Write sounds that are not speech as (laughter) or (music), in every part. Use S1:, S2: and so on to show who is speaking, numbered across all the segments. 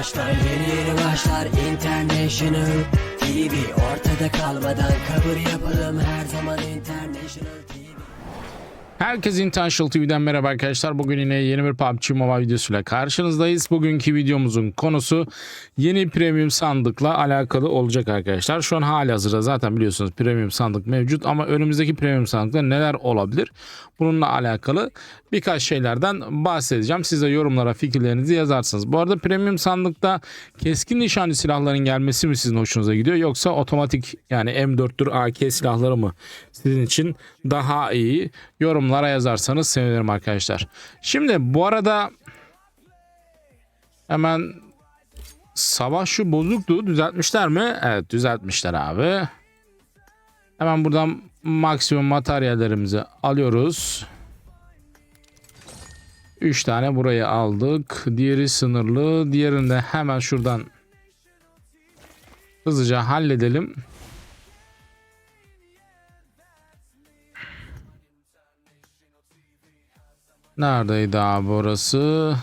S1: başlar Yeni yeni başlar. International TV Ortada kalmadan kabul yapalım. Her zaman International TV
S2: Herkese International TV'den merhaba arkadaşlar. Bugün yine yeni bir PUBG Mobile videosuyla karşınızdayız. Bugünkü videomuzun konusu yeni premium sandıkla alakalı olacak arkadaşlar. Şu an hali hazırda zaten biliyorsunuz premium sandık mevcut ama önümüzdeki premium sandıkta neler olabilir? Bununla alakalı birkaç şeylerden bahsedeceğim. Siz de yorumlara fikirlerinizi yazarsınız. Bu arada premium sandıkta keskin nişancı silahların gelmesi mi sizin hoşunuza gidiyor yoksa otomatik yani M4'tür AK silahları mı sizin için daha iyi? Yorumlara yazarsanız sevinirim arkadaşlar. Şimdi bu arada hemen savaş şu bozuktu düzeltmişler mi? Evet düzeltmişler abi. Hemen buradan maksimum materyallerimizi alıyoruz. 3 tane burayı aldık. Diğeri sınırlı. Diğerini de hemen şuradan hızlıca halledelim. Neredeydi abi orası?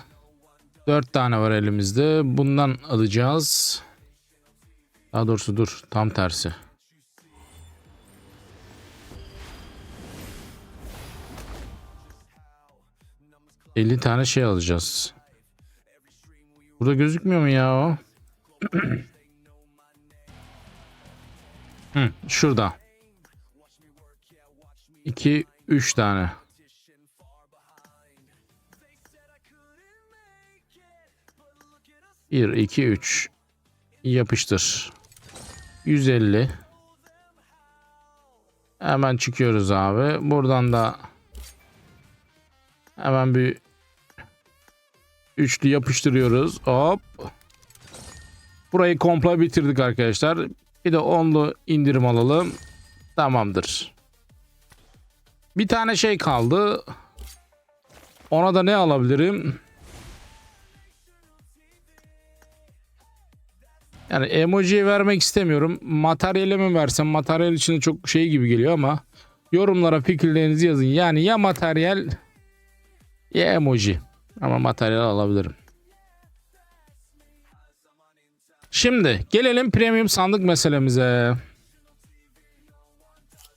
S2: 4 tane var elimizde. Bundan alacağız. Daha doğrusu dur. Tam tersi. ...50 tane şey alacağız. Burada gözükmüyor mu ya o? (clears throat) Hı, şurada. 2 3 tane. Bir, iki, üç. Yapıştır. 150. Hemen çıkıyoruz abi. Buradan da hemen bir üçlü yapıştırıyoruz. Hop. Burayı komple bitirdik arkadaşlar. Bir de onlu indirim alalım. Tamamdır. Bir tane şey kaldı. Ona da ne alabilirim? Yani emojiye vermek istemiyorum. Materyale mi versem? Materyal içinde çok şey gibi geliyor ama yorumlara fikirlerinizi yazın. Yani ya materyal ya emoji. Ama materyal alabilirim. Şimdi gelelim premium sandık meselemize.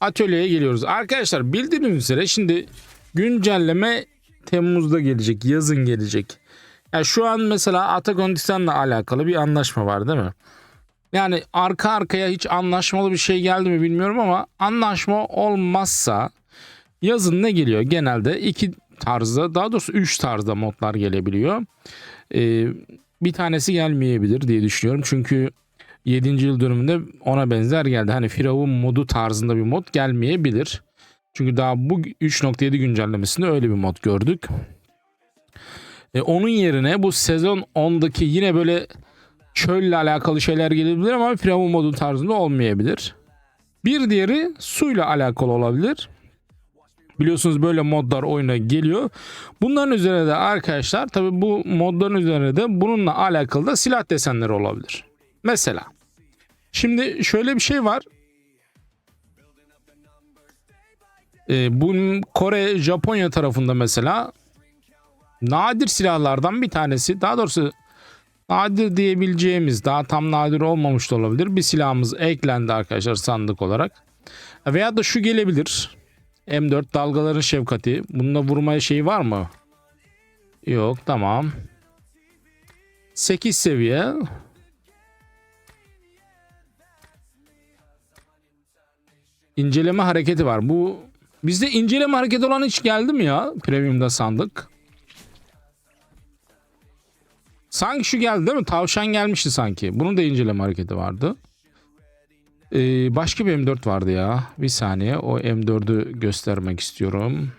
S2: Atölyeye geliyoruz. Arkadaşlar bildiğiniz üzere şimdi güncelleme Temmuz'da gelecek. Yazın gelecek. Yani şu an mesela Attack on Titan'la alakalı bir anlaşma var değil mi? Yani arka arkaya hiç anlaşmalı bir şey geldi mi bilmiyorum ama anlaşma olmazsa yazın ne geliyor? Genelde iki tarzda daha doğrusu üç tarzda modlar gelebiliyor. Ee, bir tanesi gelmeyebilir diye düşünüyorum. Çünkü 7. yıl dönümünde ona benzer geldi. Hani Firavun modu tarzında bir mod gelmeyebilir. Çünkü daha bu 3.7 güncellemesinde öyle bir mod gördük. E, onun yerine bu sezon 10'daki yine böyle çölle alakalı şeyler gelebilir ama Firavun modu tarzında olmayabilir. Bir diğeri suyla alakalı olabilir. Biliyorsunuz böyle modlar oyuna geliyor. Bunların üzerine de arkadaşlar tabi bu modların üzerine de bununla alakalı da silah desenleri olabilir. Mesela şimdi şöyle bir şey var. Ee, bu Kore, Japonya tarafında mesela nadir silahlardan bir tanesi. Daha doğrusu nadir diyebileceğimiz daha tam nadir olmamış da olabilir. Bir silahımız eklendi arkadaşlar sandık olarak. Veya da şu gelebilir. M4 dalgaların şefkati. Bununla vurmaya şeyi var mı? Yok tamam. 8 seviye. İnceleme hareketi var. Bu bizde inceleme hareketi olan hiç geldi mi ya? Premium'da sandık. Sanki şu geldi değil mi? Tavşan gelmişti sanki. Bunun da inceleme hareketi vardı. Ee, başka bir M4 vardı ya. Bir saniye. O M4'ü göstermek istiyorum.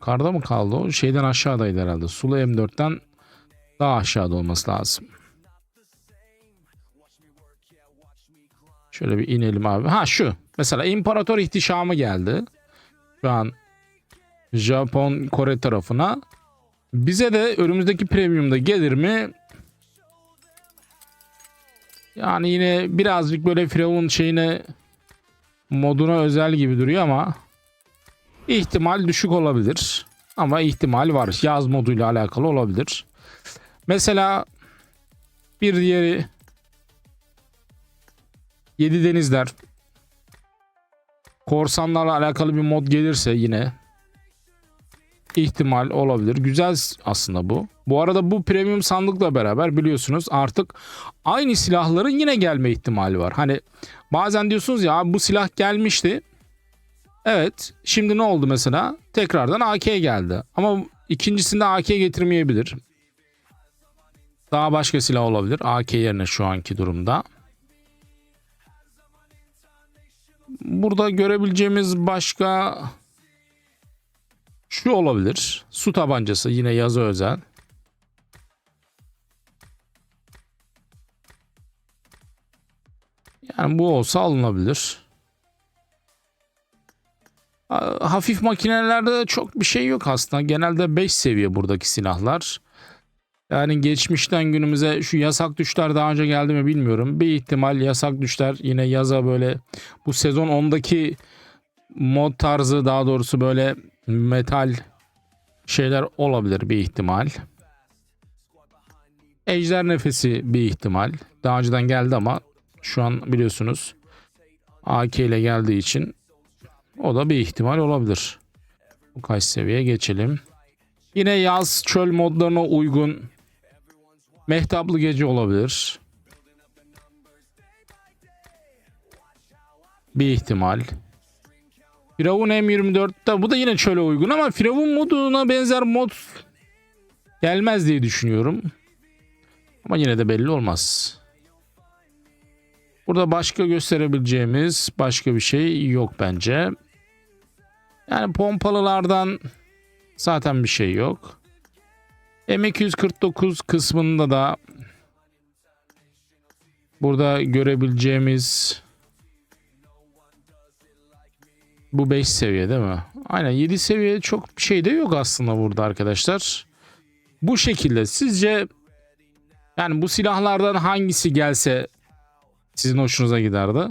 S2: Karda mı kaldı o? Şeyden aşağıdaydı herhalde. Sulu M4'ten daha aşağıda olması lazım. Şöyle bir inelim abi. Ha şu. Mesela İmparator ihtişamı geldi. Şu an Japon Kore tarafına. Bize de önümüzdeki premiumda gelir mi? Yani yine birazcık böyle Firavun şeyine moduna özel gibi duruyor ama ihtimal düşük olabilir. Ama ihtimal var. Yaz moduyla alakalı olabilir. Mesela bir diğeri Yedi Denizler. Korsanlarla alakalı bir mod gelirse yine ihtimal olabilir. Güzel aslında bu. Bu arada bu premium sandıkla beraber biliyorsunuz artık aynı silahların yine gelme ihtimali var. Hani bazen diyorsunuz ya "Abi bu silah gelmişti. Evet şimdi ne oldu mesela? Tekrardan AK geldi. Ama ikincisinde AK getirmeyebilir. Daha başka silah olabilir. AK yerine şu anki durumda. Burada görebileceğimiz başka şu olabilir. Su tabancası yine yazı özel. Yani bu olsa alınabilir. Ha- Hafif makinelerde de çok bir şey yok aslında. Genelde 5 seviye buradaki silahlar. Yani geçmişten günümüze şu yasak düşler daha önce geldi mi bilmiyorum. Bir ihtimal yasak düşler yine yaza böyle bu sezon 10'daki mod tarzı daha doğrusu böyle metal şeyler olabilir bir ihtimal. Ejder nefesi bir ihtimal. Daha önceden geldi ama şu an biliyorsunuz AK ile geldiği için o da bir ihtimal olabilir. Bu kaç seviye geçelim. Yine yaz çöl modlarına uygun mehtaplı gece olabilir. Bir ihtimal. Firavun M24'te bu da yine çöle uygun ama Firavun moduna benzer mod gelmez diye düşünüyorum. Ama yine de belli olmaz. Burada başka gösterebileceğimiz başka bir şey yok bence. Yani pompalılardan zaten bir şey yok. M249 kısmında da burada görebileceğimiz bu 5 seviye değil mi? Aynen 7 seviye çok şey de yok aslında burada arkadaşlar. Bu şekilde sizce yani bu silahlardan hangisi gelse sizin hoşunuza giderdi?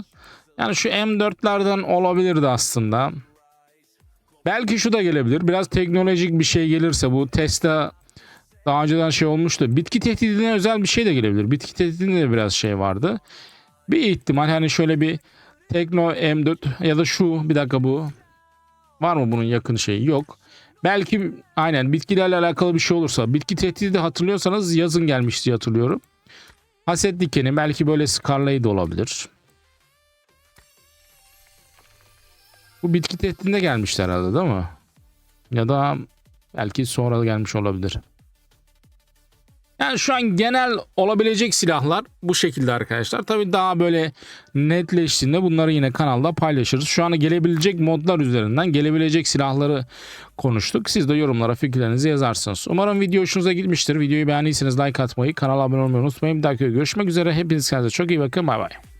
S2: Yani şu M4'lerden olabilirdi aslında. Belki şu da gelebilir. Biraz teknolojik bir şey gelirse bu Tesla daha önceden şey olmuştu. Bitki tehdidine özel bir şey de gelebilir. Bitki tehdidinde de biraz şey vardı. Bir ihtimal hani şöyle bir Tekno M4 ya da şu bir dakika bu. Var mı bunun yakın şeyi? Yok. Belki aynen bitkilerle alakalı bir şey olursa. Bitki tehdidi de hatırlıyorsanız yazın gelmişti hatırlıyorum. Haset dikeni belki böyle Scarlet de olabilir. Bu bitki tehdidinde gelmişti herhalde değil mi? Ya da belki sonra gelmiş olabilir. Yani şu an genel olabilecek silahlar bu şekilde arkadaşlar. Tabii daha böyle netleştiğinde bunları yine kanalda paylaşırız. Şu an gelebilecek modlar üzerinden gelebilecek silahları konuştuk. Siz de yorumlara fikirlerinizi yazarsınız. Umarım video hoşunuza gitmiştir. Videoyu beğendiyseniz like atmayı, kanala abone olmayı unutmayın. Bir dahaki görüşmek üzere. Hepiniz kendinize çok iyi bakın. Bay bay.